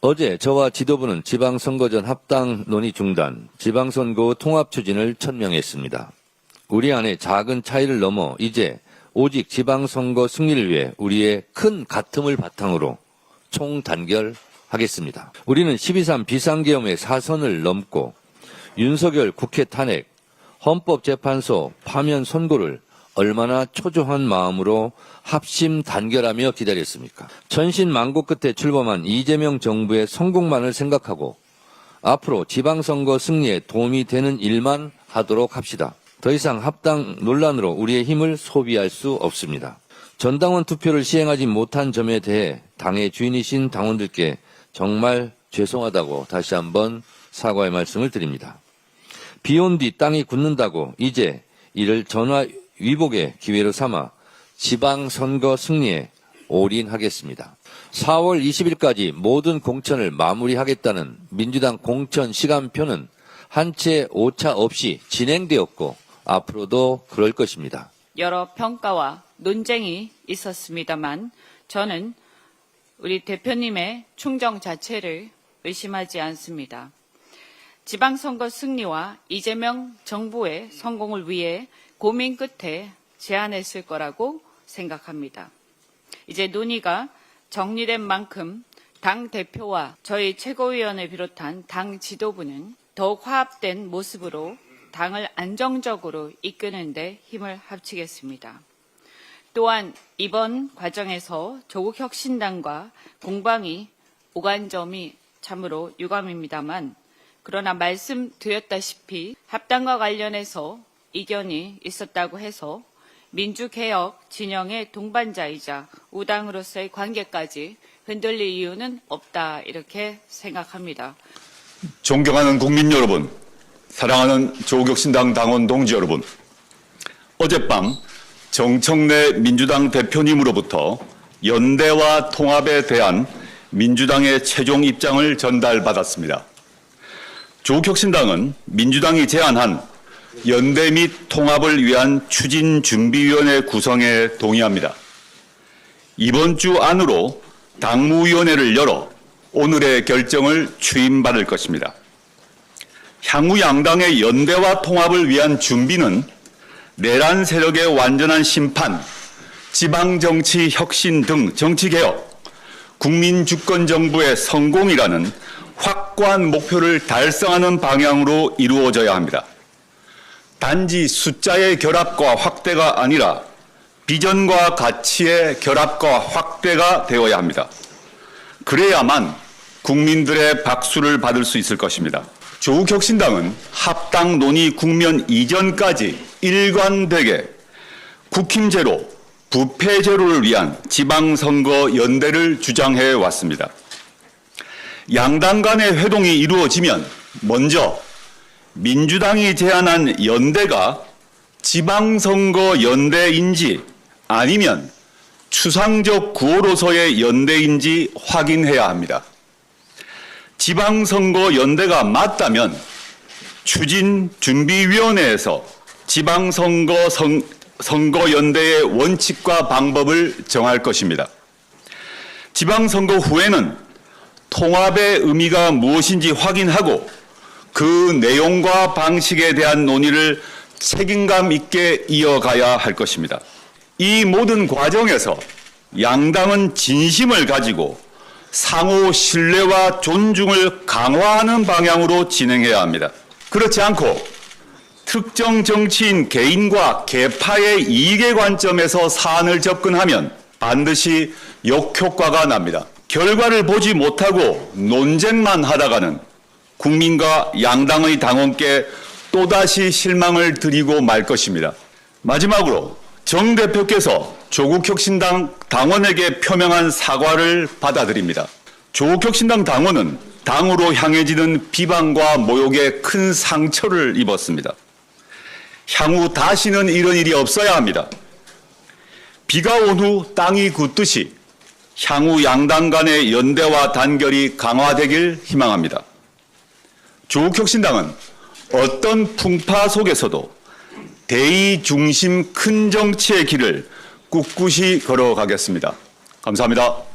어제 저와 지도부는 지방선거 전 합당 논의 중단, 지방선거 통합 추진을 천명했습니다. 우리 안에 작은 차이를 넘어 이제 오직 지방선거 승리를 위해 우리의 큰 가슴을 바탕으로 총 단결하겠습니다. 우리는 12.3 비상계엄의 사선을 넘고 윤석열 국회 탄핵, 헌법재판소 파면 선고를 얼마나 초조한 마음으로 합심 단결하며 기다렸습니까? 천신만고 끝에 출범한 이재명 정부의 성공만을 생각하고 앞으로 지방선거 승리에 도움이 되는 일만 하도록 합시다. 더 이상 합당 논란으로 우리의 힘을 소비할 수 없습니다. 전당원 투표를 시행하지 못한 점에 대해 당의 주인이신 당원들께 정말 죄송하다고 다시 한번 사과의 말씀을 드립니다. 비온 뒤 땅이 굳는다고 이제 이를 전화 위복의 기회로 삼아 지방선거 승리에 올인하겠습니다. 4월 20일까지 모든 공천을 마무리하겠다는 민주당 공천 시간표는 한 채 오차 없이 진행되었고 앞으로도 그럴 것입니다. 여러 평가와 논쟁이 있었습니다만 저는 우리 대표님의 충정 자체를 의심하지 않습니다. 지방선거 승리와 이재명 정부의 성공을 위해 고민 끝에 제안했을 거라고 생각합니다. 이제 논의가 정리된 만큼 당 대표와 저희 최고위원을 비롯한 당 지도부는 더욱 화합된 모습으로 당을 안정적으로 이끄는 데 힘을 합치겠습니다. 또한 이번 과정에서 조국 혁신당과 공방이 오간 점이 참으로 유감입니다만 그러나 말씀드렸다시피 합당과 관련해서 이견이 있었다고 해서 민주개혁 진영의 동반자이자 우당으로서의 관계까지 흔들릴 이유는 없다 이렇게 생각합니다. 존경하는 국민 여러분, 사랑하는 조국혁신당 당원 동지 여러분, 어젯밤 정청래 민주당 대표님으로부터 연대와 통합에 대한 민주당의 최종 입장을 전달받았습니다. 조국혁신당은 민주당이 제안한 연대 및 통합을 위한 추진 준비위원회 구성에 동의합니다. 이번 주 안으로 당무위원회를 열어 오늘의 결정을 추임받을 것입니다. 향후 양당의 연대와 통합을 위한 준비는 내란 세력의 완전한 심판, 지방정치 혁신 등 정치개혁, 국민주권정부의 성공이라는 확고한 목표를 달성하는 방향으로 이루어져야 합니다. 단지 숫자의 결합과 확대가 아니라 비전과 가치의 결합과 확대가 되어야 합니다. 그래야만 국민들의 박수를 받을 수 있을 것입니다. 조국혁신당은 합당 논의 국면 이전까지 일관되게 국힘제로, 부패제로를 위한 지방선거 연대를 주장해 왔습니다. 양당 간의 회동이 이루어지면 먼저 민주당이 제안한 연대가 지방선거 연대인지 아니면 추상적 구호로서의 연대인지 확인해야 합니다. 지방선거 연대가 맞다면 추진준비위원회에서 지방선거 선, 선거연대의 원칙과 방법을 정할 것입니다. 지방선거 후에는 통합의 의미가 무엇인지 확인하고 그 내용과 방식에 대한 논의를 책임감 있게 이어가야 할 것입니다. 이 모든 과정에서 양당은 진심을 가지고 상호 신뢰와 존중을 강화하는 방향으로 진행해야 합니다. 그렇지 않고 특정 정치인 개인과 개파의 이익의 관점에서 사안을 접근하면 반드시 역효과가 납니다. 결과를 보지 못하고 논쟁만 하다가는 국민과 양당의 당원께 또다시 실망을 드리고 말 것입니다. 마지막으로 정 대표께서 조국혁신당 당원에게 표명한 사과를 받아들입니다. 조국혁신당 당원은 당으로 향해지는 비방과 모욕에 큰 상처를 입었습니다. 향후 다시는 이런 일이 없어야 합니다. 비가 온 후 땅이 굳듯이 향후 양당 간의 연대와 단결이 강화되길 희망합니다. 조국혁신당은 어떤 풍파 속에서도 대의 중심 큰 정치의 길을 꿋꿋이 걸어가겠습니다. 감사합니다.